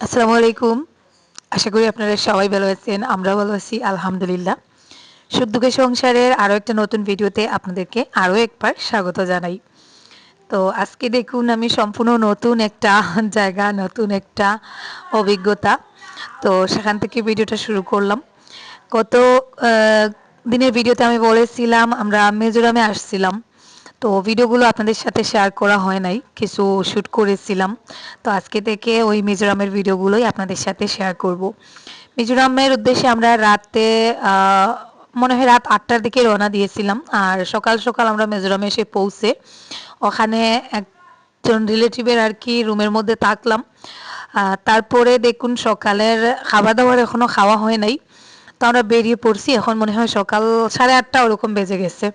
আসসালামু আলাইকুম। আশা করি আপনারা সবাই ভালো আছেন আমরা ভালো আছি, আলহামদুলিল্লাহ। সুদ্দুকে সংসারের আরও একটা নতুন ভিডিওতে আপনাদেরকে আরও একবার স্বাগত জানাই। তো আজকে দেখুন আমি সম্পূর্ণ নতুন একটা জায়গা, নতুন একটা অভিজ্ঞতা। তো সেখান থেকে ভিডিওটা শুরু করলাম। গত দিনের ভিডিওতে আমি বলেছিলাম, আমরা মিজোরামে আসছিলাম। তো ভিডিওগুলো আপনাদের সাথে শেয়ার করা হয় নাই, কিছু শ্যুট করেছিলাম। তো আজকে থেকে ওই মিজোরামের ভিডিওগুলোই আপনাদের সাথে শেয়ার করব। মিজোরামের উদ্দেশ্যে আমরা রাতে মনে হয় রাত আটটার দিকে রওনা দিয়েছিলাম। আর সকাল সকাল আমরা মিজোরামে এসে পৌঁছে ওখানে একজন রিলেটিভের আর কি রুমের মধ্যে থাকলাম। তারপরে দেখুন সকালের খাবার দাবার এখনও খাওয়া হয় নাই। তো আমরা বেরিয়ে পড়ছি, এখন মনে হয় সকাল সাড়ে আটটা ওরকম বেজে গেছে।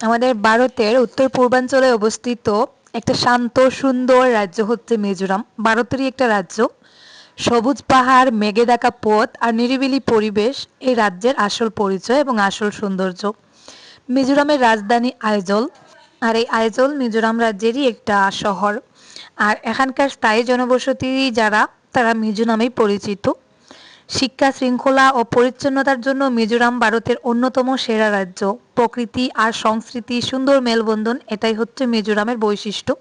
আমাদের ভারতের উত্তর পূর্বাঞ্চলে অবস্থিত একটা শান্ত, সুন্দর রাজ্য হচ্ছে মিজোরাম। ভারতেরই একটা রাজ্য। সবুজ পাহাড়, মেঘে ডাকা পথ আর নিরিবিলি পরিবেশ এই রাজ্যের আসল পরিচয় এবং আসল সৌন্দর্য। মিজোরামের রাজধানী আইজল। আর এই আইজল মিজোরাম রাজ্যেরই একটা শহর। আর এখানকার স্থায়ী জনবসতি যারা, তারা মিজো নামেই পরিচিত। শিক্ষা শৃঙ্খলা ও পরিচ্ছন্নতার জন্য মিজোরাম ভারতের অন্যতম সেরা রাজ্য। প্রকৃতি আর সংস্কৃতি সুন্দর মেলবন্ধন, এটাই হচ্ছে মিজোরামের বৈশিষ্ট্য।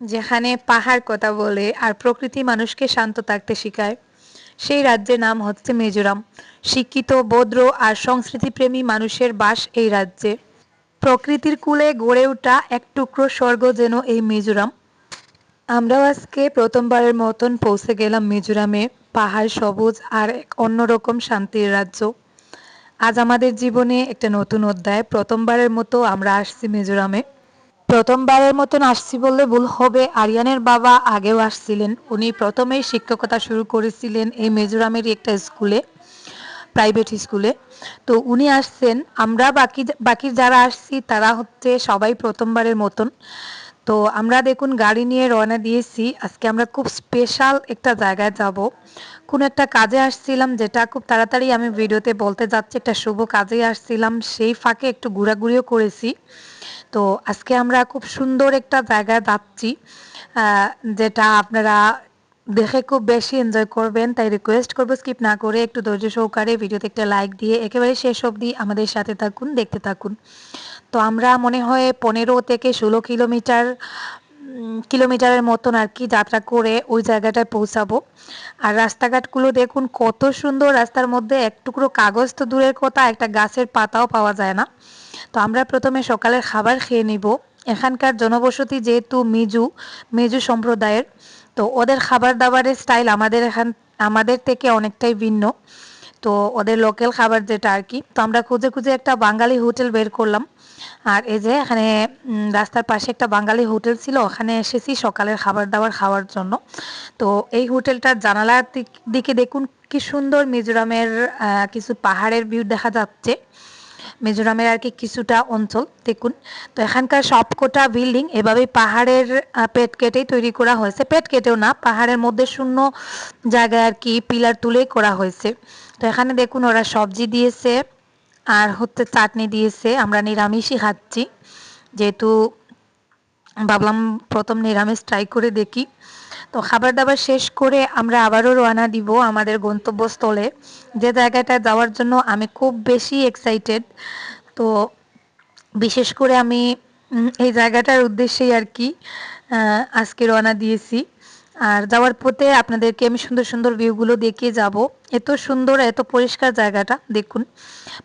যেখানে পাহাড় কথা বলে আর প্রকৃতি মানুষকে শান্ত থাকতে শেখায়। সেই রাজ্যের নাম হচ্ছে মিজোরাম। শিক্ষিত বদ্র আর সংস্কৃতিপ্রেমী মানুষের বাস এই রাজ্যে। প্রকৃতির কূলে গড়ে ওঠা এক টুকরো স্বর্গ যেন এই মিজোরাম। আমরাও আজকে প্রথমবারের মতন পৌঁছে গেলাম মিজোরামে। পাহাড় সবুজ আর এক অন্যরকম শান্তির রাজ্য। আজ আমাদের জীবনে একটা নতুন অধ্যায়। প্রথমবারের মতো আমরা আসছি মিজোরামে। প্রথমবারের মতন আসছি বললে ভুল হবে। আরিয়ানের বাবা আগেও আসছিলেন। উনি প্রথমেই শিক্ষকতা শুরু করেছিলেন এই মিজোরামেরই একটা স্কুলে, প্রাইভেট স্কুলে। তো উনি আসছেন। আমরা বাকি বাকি যারা আসছি তারা হচ্ছে সবাই প্রথমবারের মতন। তো আমরা দেখুন গাড়ি নিয়ে রওনা দিয়েছি। আজকে আমরা খুব স্পেশাল একটা জায়গায় যাব। কোন একটা কাজে আসছিলাম যেটা খুব তাড়াতাড়ি আমি ভিডিওতে বলতে যাচ্ছি, একটা শুভ কাজে আসছিলাম, সেই ফাঁকে একটু ঘোরাঘুরিও করেছি। তো আজকে আমরা খুব সুন্দর একটা জায়গায় যাচ্ছি যেটা আপনারা দেখে খুব বেশি এনজয় করবেন, তাই রিকোয়েস্ট করব স্কিপ না করে একটু ধৈর্য সহকারে ভিডিওতে একটা লাইক দিয়ে একেবারে শেষ অবধি আমাদের সাথে থাকুন, দেখতে থাকুন। তো আমরা মনে হয় পনেরো থেকে ষোলো কিলোমিটার কিলোমিটারের মতন আর কি যাত্রা করে ওই জায়গাটায় পৌঁছাবো। আর রাস্তাঘাটগুলো দেখুন, কত সুন্দর রাস্তার মধ্যে এক টুকরো কাগজ তো দূরের কথা, একটা গাছের পাতাও পাওয়া যায় না। তো আমরা প্রথমে সকালের খাবার খেয়ে নিব। এখানকার জনবসতি যেহেতু মিজু মিজু সম্প্রদায়ের, তো ওদের খাবার দাবারের স্টাইল আমাদের এখান, আমাদের থেকে অনেকটাই ভিন্ন। তো ওদের লোকাল খাবার যেটা আর কি। তো আমরা খুঁজে খুঁজে একটা বাঙালি হোটেল বের করলাম। আর এই যে এখানে রাস্তার পাশে একটা বাঙালি হোটেল ছিল, ওখানে এসেছি সকালের খাবার দাবার খাওয়ার জন্য। তো এই হোটেলটার জানালার দিকে দেখুন কি সুন্দর মিজোরামের কিছু পাহাড়ের ভিউ দেখা যাচ্ছে। মিজোরামের আর কি কিছুটা অঞ্চল, দেখুন। তো এখানকার সবকটা বিল্ডিং এভাবে পাহাড়ের পেট কেটেই তৈরি করা হয়েছে। পেট কেটেও না, পাহাড়ের মধ্যে শূন্য জায়গায় আর কি পিলার তুলেই করা হয়েছে। তো এখানে দেখুন ওরা সবজি দিয়েছে আর হচ্ছে চাটনি দিয়েছে। আমরা নিরামিষই খাচ্ছি। যেহেতু ভাবলাম প্রথম নিরামিষ ট্রাই করে দেখি। তো খাবার দাবার শেষ করে আমরা আবারও রওনা দিব আমাদের গন্তব্যস্থলে। যে জায়গাটা যাওয়ার জন্য আমি খুব বেশি এক্সাইটেড তো বিশেষ করে আমি এই জায়গাটার উদ্দেশ্যেই আর কি আজকে রওনা দিয়েছি। আর যাওয়ার পথে আপনাদেরকে আমি সুন্দর সুন্দর ভিউগুলো দেখিয়ে যাব। এত সুন্দর, এত পরিষ্কার জায়গাটা, দেখুন।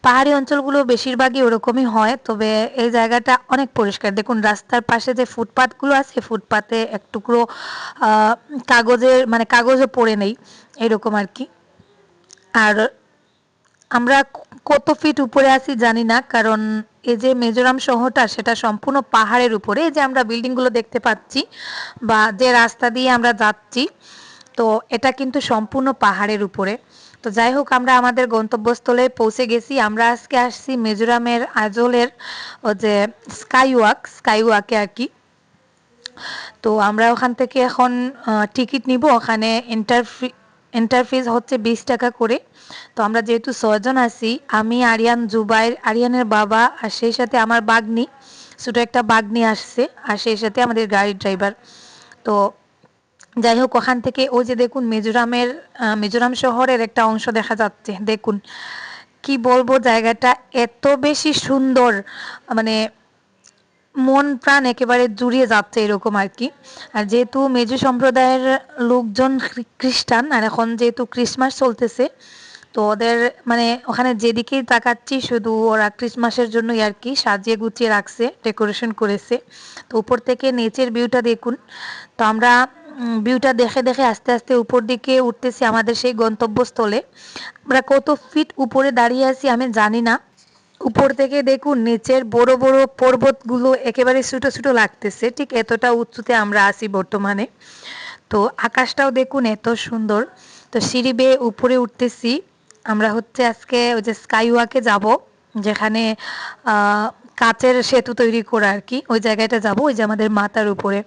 পাহাড়ি অঞ্চলগুলো বেশিরভাগই ওরকমই হয়, তবে এই জায়গাটা অনেক পরিষ্কার। দেখুন, রাস্তার পাশে যে ফুটপাতগুলো আছে, ফুটপাতে এক টুকরো কাগজের মানে কাগজও পড়ে নেই, এরকম আর কি। আর আমরা কত ফিট উপরে আছি জানি না, কারণ এই যে মিজোরাম শহরটা সেটা সম্পূর্ণ পাহাড়ের উপরে যে আমরা বিল্ডিংগুলো দেখতে পাচ্ছি বা যে রাস্তা দিয়ে আমরা যাচ্ছি, তো এটা কিন্তু সম্পূর্ণ পাহাড়ের উপরে। তো যাই হোক, আমরা আমাদের গন্তব্যস্থলে পৌঁছে গেছি। আমরা আজকে আসছি মিজোরামের আজলের ও যে স্কাই ওয়াক স্কাই ওয়াকে আর কি। তো আমরা ওখান থেকে এখন টিকিট নিব। ওখানে এন্টার এন্টার ফিজ হচ্ছে বিশ টাকা করে। তো আমরা যেহেতু ছজন আছি, আমি, আরিয়ান, জুবাইর, আরিয়ানের বাবা আর সেই সাথে আমার বাগনি। ছোটো একটা বাগনি আসছে আর সেই সাথে আমাদের গাড়ির ড্রাইভার তো যাই হোক, ওখান থেকে ওই যে দেখুন মিজোরামের মিজোরাম শহরের একটা অংশ দেখা যাচ্ছে। দেখুন, কি বলব জায়গাটা এত বেশি সুন্দর মানে মন প্রাণ একেবারে জুড়িয়ে যাচ্ছে এরকম আর কি। আর যেহেতু মেজু সম্প্রদায়ের লোকজন খ্রিস্টান, আর এখন যেহেতু ক্রিসমাস চলতেছে, তো ওদের মানে ওখানে যেদিকেই তাকাচ্ছি শুধু ওরা ক্রিসমাসের জন্যই আর কি সাজিয়ে গুছিয়ে রাখছে, ডেকোরেশন করেছে। তো উপর থেকে নেচের ভিউটা দেখুন। তো আমরা ভিউটা দেখে দেখে আস্তে আস্তে উপর দিকে উঠতেছি আমাদের সেই গন্তব্যস্থলে। আমরা কত ফিট উপরে দাঁড়িয়ে আছি আমি জানি না। উপর থেকে দেখুন, নিচের বড় বড় পর্বতগুলো একেবারে ছোটো ছোটো লাগতেছে। ঠিক এতটা উঁচুতে আমরা আছি বর্তমানে। তো আকাশটাও দেখুন এত সুন্দর। তো সিঁড়ি বেয়ে উপরে উঠতেছি। আমরা হচ্ছে আজকে ওই যে স্কাই ওয়াকে যাব, যেখানে কাচের সেতু তৈরি করা আর কি। ওই জায়গাটা যাব, ওই যে আমাদের মাথার উপরে।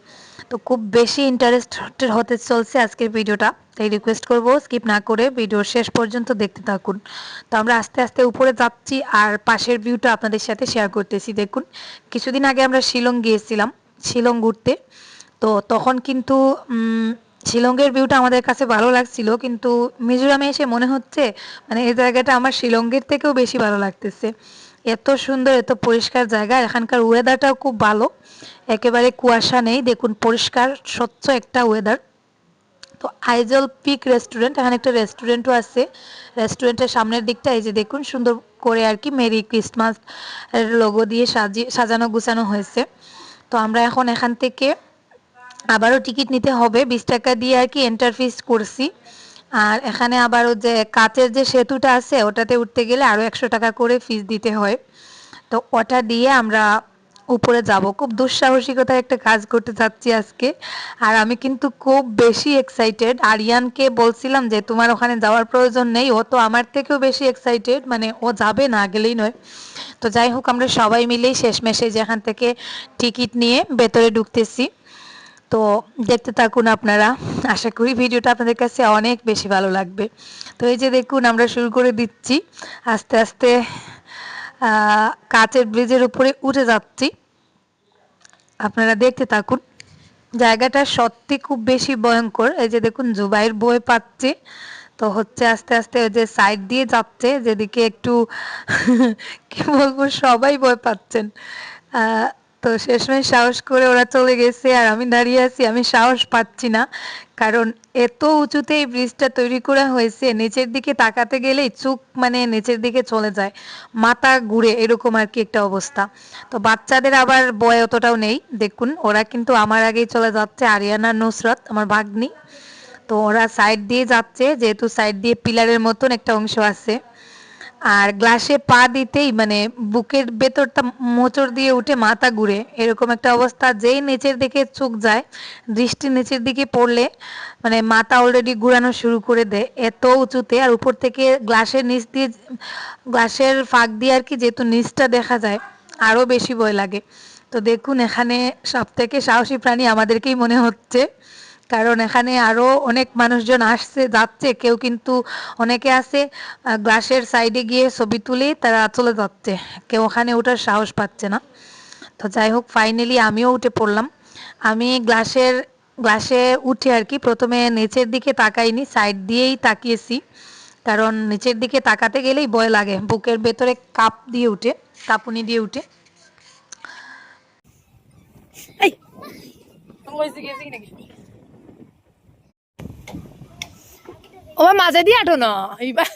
তো খুব বেশি ইন্টারেস্ট হতে চলছে আজকের ভিডিওটা, তাই রিকোয়েস্ট করব স্কিপ না করে ভিডিওর শেষ পর্যন্ত দেখতে থাকুন। তো আমরা আস্তে আস্তে উপরে যাচ্ছি আর পাশের ভিউটা আপনাদের সাথে শেয়ার করতেছি। দেখুন, কিছুদিন আগে আমরা শিলং গিয়েছিলাম, শিলং ঘুরতে। তো তখন কিন্তু শিলংয়ের ভিউটা আমাদের কাছে ভালো লাগছিল, কিন্তু মিজোরামে এসে মনে হচ্ছে মানে এই জায়গাটা আমার শিলংয়ের থেকেও বেশি ভালো লাগতেছে। এত সুন্দর, এত পরিষ্কার জায়গা। এখানকার ওয়েদারটাও খুব ভালো। একেবারে কুয়াশা নেই। দেখুন, পরিষ্কার, স্বচ্ছ একটা ওয়েদার তো আইজল পিক রেস্টুরেন্ট এখানে একটা রেস্টুরেন্টও আছে। রেস্টুরেন্টের সামনের দিকটা, এই যে দেখুন, সুন্দর করে আর কি মেরি ক্রিসমাস লোগো দিয়ে সাজিয়ে সাজানো, গুছানো হয়েছে। তো আমরা এখন এখান থেকে আবারও টিকিট নিতে হবে। বিশ টাকা দিয়ে আর কি এন্টার ফিস করছি। আর এখানে আবারও যে কাচের যে সেতুটা আছে, ওটাতে উঠতে গেলে আরও একশো টাকা করে ফিস দিতে হয়। তো ওটা দিয়ে আমরা উপরে যাব। খুব দুঃসাহসিকতার একটা কাজ করতে চাচ্ছি আজকে। আর আমি কিন্তু খুব বেশি এক্সাইটেড আরিয়ানকে বলছিলাম যে, তোমার ওখানে যাওয়ার প্রয়োজন নেই। ও তো আমার থেকেও বেশি এক্সাইটেড মানে ও যাবে না, গেলেই নয়। তো যাই হোক, আমরা সবাই মিলেই শেষমেশে যেখান থেকে টিকিট নিয়ে ভেতরে ঢুকতেছি। তো দেখতে থাকুন আপনারা। আশা করি ভিডিওটা আপনাদের কাছে অনেক বেশি ভালো লাগবে। তো এই যে দেখুন, আমরা শুরু করে দিচ্ছি। আস্তে আস্তে কাচের ব্রিজের উপরে উঠে যাচ্ছি। আপনারা দেখতে থাকুন, জায়গাটা সত্যি খুব বেশি ভয়ঙ্কর। এই যে দেখুন, জুবাইর বই পাচ্ছে। তো হচ্ছে আস্তে আস্তে ওই যে সাইড দিয়ে যাচ্ছে, যেদিকে একটু, কি বলব, সবাই ভয় পাচ্ছেন। তো শেষমেশ সাহস করে ওরা চলে গেছে আর আমি দাঁড়িয়ে আছি, আমি সাহস পাচ্ছি না। কারণ এত উঁচুতে এই ব্রিজটা তৈরি করা হয়েছে, নিচের দিকে তাকাতে গেলেই চোখ মানে নিচের দিকে চলে যায়, মাথা ঘুরে এরকম আর কি একটা অবস্থা। তো বাচ্চাদের আবার বয় অতটাও নেই, দেখুন, ওরা কিন্তু আমার আগেই চলে যাচ্ছে, আরিয়ানা, নুসরত, আমার ভাগ্নি। তো ওরা সাইড দিয়ে যাচ্ছে, যেহেতু সাইড দিয়ে পিলারের মতন একটা অংশ আছে। আর গ্লাসে পা দিতেই মানে বুকের ভেতরটা মোচড় দিয়ে উঠে মাথা ঘুরে, এরকম একটা অবস্থা। যেই নিচের দিকে চোখ যায়, দৃষ্টি নিচের দিকে পড়লে মানে মাথা অলরেডি ঘুরানো শুরু করে দেয় এত উঁচুতে। আর উপর থেকে গ্লাসের নিচ দিয়ে, গ্লাসের ফাঁক দিয়ে আর কি যেহেতু নিচটা দেখা যায় আরও বেশি ভয় লাগে। তো দেখুন, এখানে সব থেকে সাহসী প্রাণী আমাদেরকেই মনে হচ্ছে। কারণ এখানে আরও অনেক মানুষজন আসছে যাচ্ছে কেউ কিন্তু অনেকে আছে গ্লাসের সাইডে গিয়ে ছবি তুলে তারা চলে যাচ্ছে। কেউ ওখানে ওঠার সাহস পাচ্ছে না। তো যাই হোক ফাইনালি আমিও উঠে পড়লাম। আমি গ্লাসের গ্লাসে উঠে আর কি প্রথমে নিচের দিকে তাকাইনি সাইড দিয়েই তাকিয়েছি। কারণ নিচের দিকে তাকাতে গেলেই ভয় লাগে বুকের ভেতরে কাপ দিয়ে উঠে কাঁপুনি দিয়ে উঠে। এই! গেছে নাকি? ও মাঝে দিয়ে আটো না। এইবার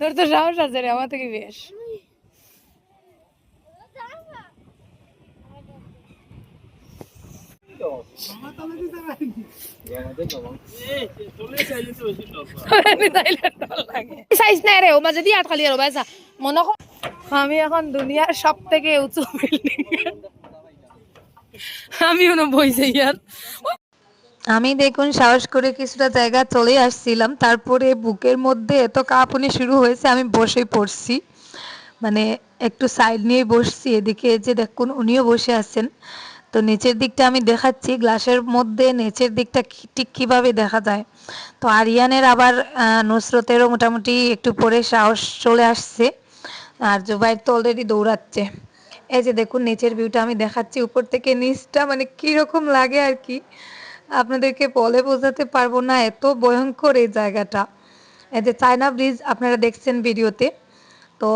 তোর তো সাহস আছে রে আমার থেকে বেশ আমি এখন দুনিয়ার সব থেকে উঁচু বিল্ডিং আমি ওনো বইছে ইয়ার আমি দেখুন সাহস করে কিছুটা জায়গা চলে আসছিলাম, তারপরে বুকের মধ্যে এত কাঁপুনি শুরু হয়েছে, আমি বসে পড়ছি। মানে একটু সাইড নিয়ে বসছি, এদিকে যে দেখুন উনিও বসে আছেন। তো নিচের দিকটা আমি দেখাচ্ছি, গ্লাসের মধ্যে নিচের দিকটা ঠিক কীভাবে দেখা যায়। তো আরিয়ানের আবার নুসরতেরও মোটামুটি একটু পরে সাহস চলে আসছে। আর জুবাইর তো অলরেডি দৌড়াচ্ছে। এই যে দেখুন, নিচের ভিউটা আমি দেখাচ্ছি, উপর থেকে নিচটা মানে কীরকম লাগে আর কি। আপনাদেরকে বলে বোঝাতে পারব না, এত ভয়ঙ্কর এই জায়গাটা। এই যে চায়না ব্রিজ আপনারা দেখছেন ভিডিওতে। তো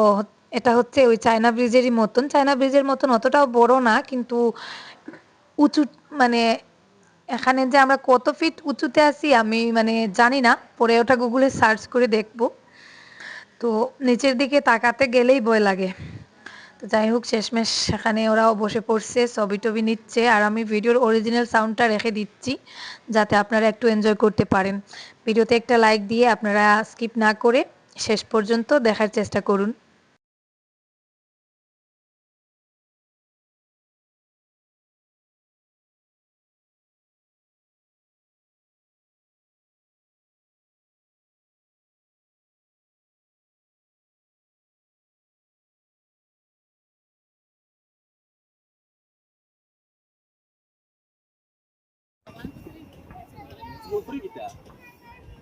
এটা হচ্ছে ওই চায়না ব্রিজেরই মতন। চায়না ব্রিজের মতন অতটাও বড় না, কিন্তু উঁচু মানে এখানে যে আমরা কত ফিট উঁচুতে আছি, আমি মানে জানি না। পরে ওটা গুগলে সার্চ করে দেখব। তো নিচের দিকে তাকাতে গেলেই ভয় লাগে। যাই হোক, শেষমেশ সেখানে ওরাও বসে পড়ছে ছবি টবি নিচ্ছে, আর আমি ভিডিওর অরিজিনাল সাউন্ডটা রেখে দিচ্ছি, যাতে আপনারা একটু এনজয় করতে পারেন। ভিডিওতে একটা লাইক দিয়ে আপনারা স্কিপ না করে শেষ পর্যন্ত দেখার চেষ্টা করুন।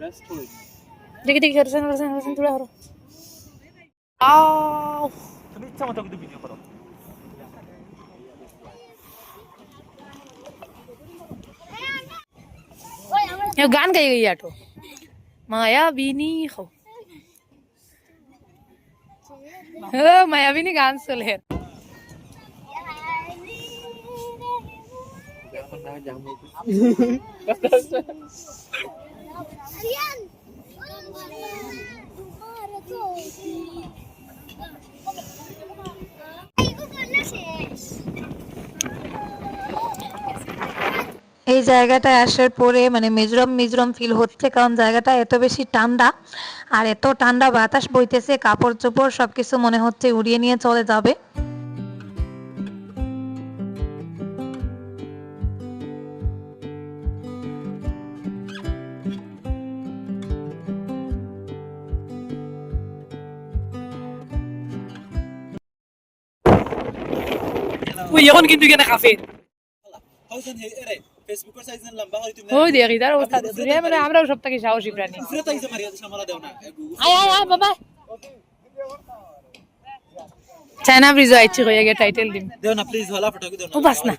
देखिए देखिए हरसन हरसन हरसन थोड़ा हरो आओ तुम इच्छा मत करो वीडियो करो ये गान गई गई आठो माया बीनी हो माया बीनी गान सुले Jangan এই জায়গাটায় আসার পরে মানে মিজোরাম মিজোরাম ফিল হচ্ছে কারণ জায়গাটা এত বেশি ঠান্ডা আর এত ঠান্ডা বাতাস বইতেছে, কাপড় চোপড় সবকিছু মনে হচ্ছে উড়িয়ে নিয়ে চলে যাবে। এখন কিন্তু এখানে কাফের হাউসেন হে এরে ফেসবুকের সাইজ না লম্বা হই তুমি ওই দেখি তার অবস্থা দুনিয়া মানে আমরাও সব থেকে সাহসী প্রাণী ফ্রে তাইছে মারিয়া সামালা দেও না আয় আয় আয় বাবা চায়না ব্রিজ আইছি হয়ে গে টাইটেল দিম দেও না প্লিজ হলা ফটো দেও ও বাস না।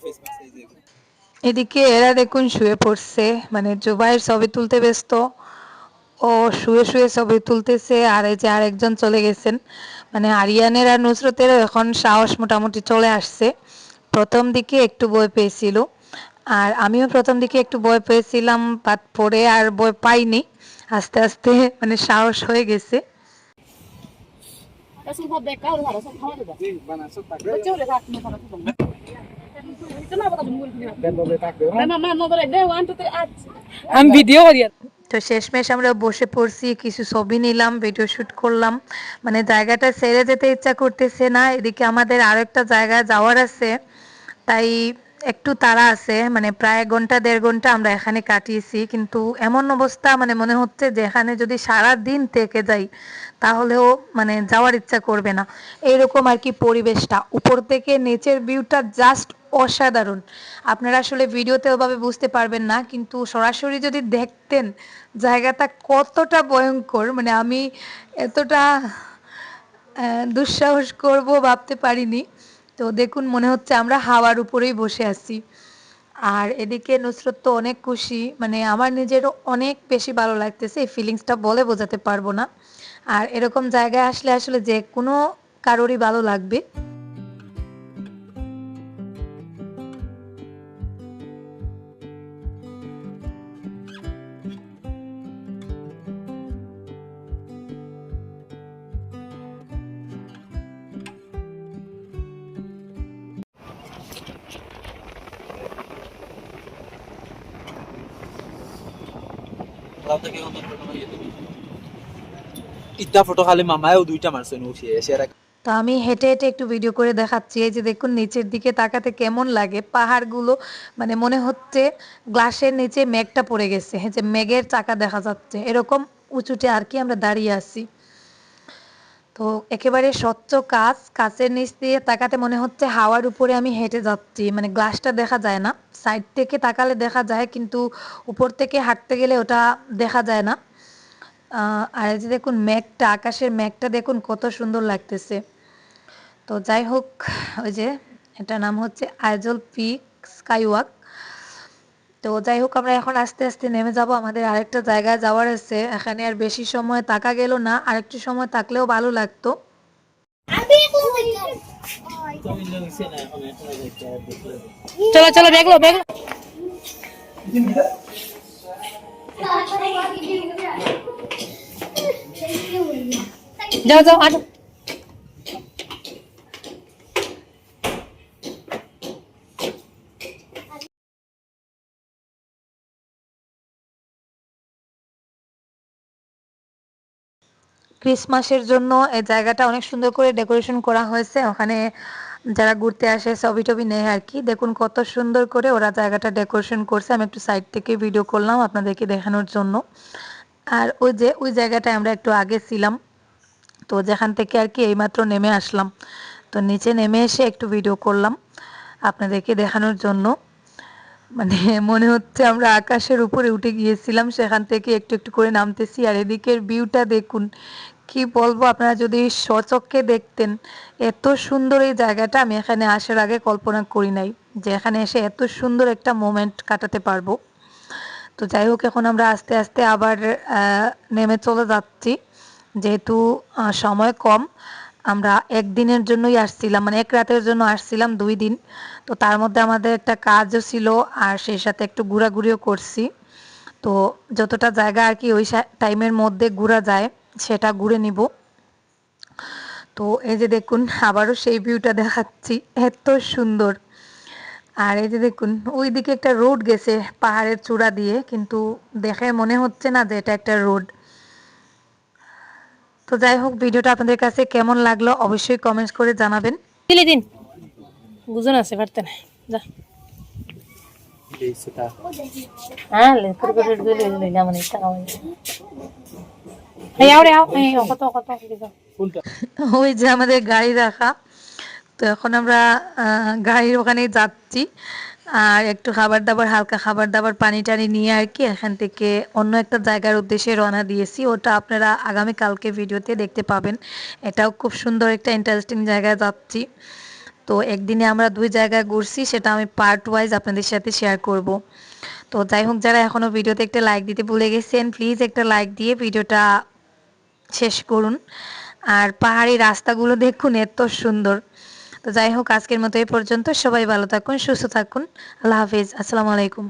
এদিকে এরা দেখুন শুয়ে পড়ছে মানে জুবাইয়ের ছবি তুলতে ব্যস্ত। ও শুয়ে শুয়ে ছবি তুলতেছে আর এই যে আরেকজন চলে গেছেন। মানে আরিয়ানের আর নুসরতেরও এখন সাহস মোটামুটি চলে আসছে। প্রথম দিকে একটু ভয় পেয়েছিল। আর আমিও প্রথম দিকে একটু ভয় পেয়েছিলাম বাট পরে আর ভয় পাইনি। আস্তে আস্তে মানে সাহস হয়ে গেছে। আমি ভিডিও করি তো শেষমেশ আমরা বসে পড়ছি কিছু ছবি নিলাম ভিডিও শুট করলাম। মানে জায়গাটা ছেড়ে যেতে ইচ্ছা করতেছে না এদিকে আমাদের আরও একটা জায়গায় যাওয়ার আছে। তাই একটু তাড়া আছে। মানে প্রায় ঘণ্টা, দেড় ঘণ্টা আমরা এখানে কাটিয়েছি। কিন্তু এমন অবস্থা মানে মনে হচ্ছে যে এখানে যদি সারা দিন থেকে যাই, তাহলেও মানে যাওয়ার ইচ্ছা করবে না। এইরকম আর কি পরিবেশটা। উপর থেকে নিচের ভিউটা জাস্ট অসাধারণ। আপনারা আসলে ভিডিওতে ওভাবে বুঝতে পারবেন না, কিন্তু সরাসরি যদি দেখতেন জায়গাটা কতটা ভয়ঙ্কর। মানে আমি এতটা দুঃসাহস করব ভাবতে পারিনি। তো দেখুন, মনে হচ্ছে আমরা হাওয়ার উপরেই বসে আছি। আর এদিকে নুসরত তো অনেক খুশি মানে আমার নিজেরও অনেক বেশি ভালো লাগতেছে, এই ফিলিংসটা বলে বোঝাতে পারব না। আর এরকম জায়গায় আসলে আসলে যে কোনো কারোরই ভালো লাগবে। ইটা ফটো খালি মামায়ও দুইটা মারছে নুসি এসে তো আমি হেঁটে হেঁটে একটু ভিডিও করে দেখাচ্ছি, এই যে দেখুন নিচের দিকে তাকাতে কেমন লাগে। পাহাড়গুলো মানে মনে হচ্ছে গ্লাসের নিচে মেঘটা পড়ে গেছে যে মেঘের চাকা দেখা যাচ্ছে। এরকম উঁচুতে আর কি আমরা দাঁড়িয়ে আছি। তো একেবারে স্বচ্ছ কাচ, কাচের নিচ দিয়ে তাকাতে মনে হচ্ছে হাওয়ার উপরে আমি হেঁটে যাচ্ছি। মানে গ্লাসটা দেখা যায় না, সাইড থেকে তাকালে দেখা যায়, কিন্তু উপর থেকে হাঁটতে গেলে ওটা দেখা যায় না। আর এই যে দেখুন মেঘটা আকাশের মেঘটা দেখুন কত সুন্দর লাগতেছে। তো যাই হোক ওই যে এটা নাম হচ্ছে আইজল পিক স্কাই ওয়াক তো যাই হোক আমরা এখন আস্তে আস্তে নেমে যাব। আমাদের আরেকটা জায়গায় যাওয়ার আছে। এখানে আর বেশি সময় তাকা গেল না। আরেকটু সময় থাকলেও ভালো লাগতো। চলো চলো বেগলো বেগলো যাও ক্রিসমাসের জন্য এই জায়গাটা অনেক সুন্দর করে ডেকোরেশন করা হয়েছে। ওখানে যারা ঘুরতে আসে, ছবি টবি নেয় আর কি। দেখুন কত সুন্দর করে ওরা জায়গাটা ডেকোরেশন করছে। আমি একটু সাইড থেকে ভিডিও করলাম আপনাদেরকে দেখানোর জন্য। আর ওই যে, ওই জায়গাটায় আমরা একটু আগে ছিলাম। তো যেখান থেকে আর কি এইমাত্র নেমে আসলাম। তো নিচে নেমে এসে একটু ভিডিও করলাম আপনাদেরকে দেখানোর জন্য। মানে মনে হচ্ছে আমরা আকাশের উপরে উঠে গিয়েছিলাম, সেখান থেকে একটু একটু করে নামতেছি। আর এদিকের ভিউটা দেখুন, কি বলব, আপনারা যদি স্বচক্ষে দেখতেন, এত সুন্দর এই জায়গাটা আমি এখানে আসার আগে কল্পনা করি নাই যে এখানে এসে এত সুন্দর একটা মোমেন্ট কাটাতে পারব। তো যাই হোক, এখন আমরা আস্তে আস্তে আবার নেমে চলে যাচ্ছি। যেহেতু সময় কম, আমরা একদিনের জন্যই আসছিলাম মানে এক রাতের জন্য আসছিলাম, দুই দিন। তো তার মধ্যে আমাদের একটা কাজও ছিল, আর সেই সাথে একটু ঘোরাঘুরিও করছি। তো যতটা জায়গা আর কি ওই টাইমের মধ্যে ঘোরা যায়, সেটা ঘুরে নিব। তো এই যে দেখুন, আবারও সেই ভিউটা দেখাচ্ছি, এত সুন্দর। আর এই যে দেখুন ওইদিকে একটা রোড গেছে পাহাড়ের চূড়া দিয়ে কিন্তু দেখে মনে হচ্ছে না যে এটা একটা রোড। তো যাই হোক ভিডিওটা আপনাদের কাছে কেমন লাগল অবশ্যই কমেন্টস করে জানাবেন। দিলি দিন। বুঝুন আছে পারতে না যা। হ্যাঁ ওই যে আমাদের গাড়ি রাখা। তো এখন আমরা গাড়ির ওখানে যাচ্ছি। আর একটু খাবার দাবার হালকা খাবার দাবার পানি টানি নিয়ে আর কি, এখান থেকে অন্য একটা জায়গার উদ্দেশ্যে রওনা দিয়েছি। ওটা আপনারা আগামী কালকে ভিডিওতে দেখতে পাবেন। এটাও খুব সুন্দর একটা ইন্টারেস্টিং জায়গায় যাচ্ছি। তো একদিনে আমরা দুই জায়গায় ঘুরছি, সেটা আমি পার্ট ওয়াইজ আপনাদের সাথে শেয়ার করব। তো যাই হোক, যারা এখনও ভিডিওতে একটা লাইক দিতে ভুলে গেছেন প্লিজ একটা লাইক দিয়ে ভিডিওটা শেষ করুন। আর পাহাড়ি রাস্তাগুলো দেখুন, এত সুন্দর। তো যাই হোক, আজকের মতো এই পর্যন্ত। সবাই ভালো থাকুন, সুস্থ থাকুন। আল্লাহ হাফিজ। আসসালামু আলাইকুম।